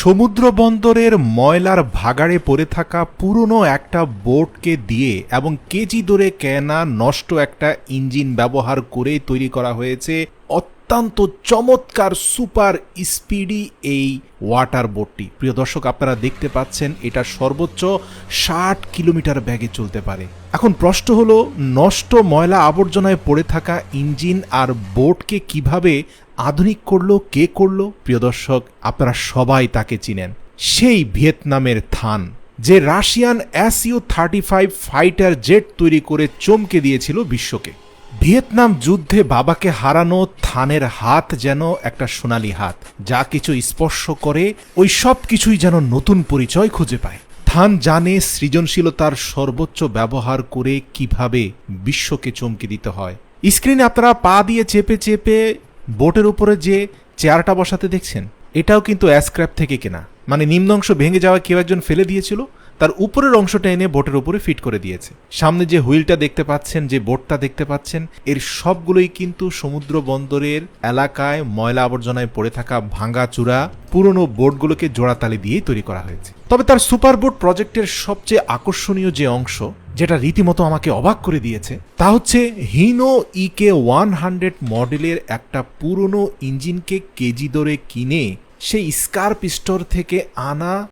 সমুদ্র বন্দরের ময়লার ভাগাড়ে পড়ে থাকা পুরনো একটা বোটকে দিয়ে এবং কেজি দূরে কেনা নষ্ট একটা ইঞ্জিন ব্যবহার করে তৈরি করা হয়েছে অত্যন্ত চমৎকার সুপার স্পিডি এই ওয়াটার বোটটি। প্রিয় দর্শক, আপনারা দেখতে পাচ্ছেন, এটা সর্বোচ্চ ষাট কিলোমিটার ব্যাগে চলতে পারে। এখন প্রশ্ন হলো, নষ্ট ময়লা আবর্জনায় পড়ে থাকা ইঞ্জিন আর বোটকে কীভাবে আধুনিক করল, কে করল? প্রিয় দর্শক, আপনারা সবাই তাকে চিনেন। সেই ভিয়েতনামের থান, যে Russian SU thirty five fighter jet তৈরি করে চমকে দিয়েছিল বিশ্বকে। ভিয়েতনাম যুদ্ধে বাবাকে হারানো থানের হাত যেন একটা সোনালী হাত। যা কিছু স্পর্শ করে, ওই সব কিছুই যেন নতুন পরিচয় খুঁজে পায়। থান জানে সৃজনশীলতার সর্বোচ্চ ব্যবহার করে কীভাবে বিশ্বকে চমকে দিতে হয়। স্ক্রিনে আপনারা পা দিয়ে চেপে চেপে বোটের উপরে যে চেয়ারটা বসাতে দেখছেন, এটাও কিন্তু অ্যাসক্র্যাপ থেকে কেনা। মানে নিম্ন অংশ ভেঙে যাওয়া কেউ একজন ফেলে দিয়েছিল। তার উপরের অংশটা এনে বোটের উপরে ফিট করে দিয়েছে। সামনে যে হুইলটা দেখতে পাচ্ছেন, যে বোটটা দেখতে পাচ্ছেন, এর সবগুলোই কিন্তু সমুদ্র বন্দরের এলাকায় ময়লা আবর্জনায় পড়ে থাকা ভাঙা চূড়া, পুরনো বোটগুলোকে জোড়াতালি দিয়েই তৈরি করা হয়েছে। তবে তার সুপার বোট প্রজেক্টের সবচেয়ে আকর্ষণীয় যে অংশ, যেটা রীতিমতো আমাকে অবাক করে দিয়েছে, তা হচ্ছে হিনো ইকে ওয়ান হান্ড্রেড মডেলের একটা পুরনো ইঞ্জিনকে কেজি দরে কিনে সেই স্কার্প স্টোর থেকে আনা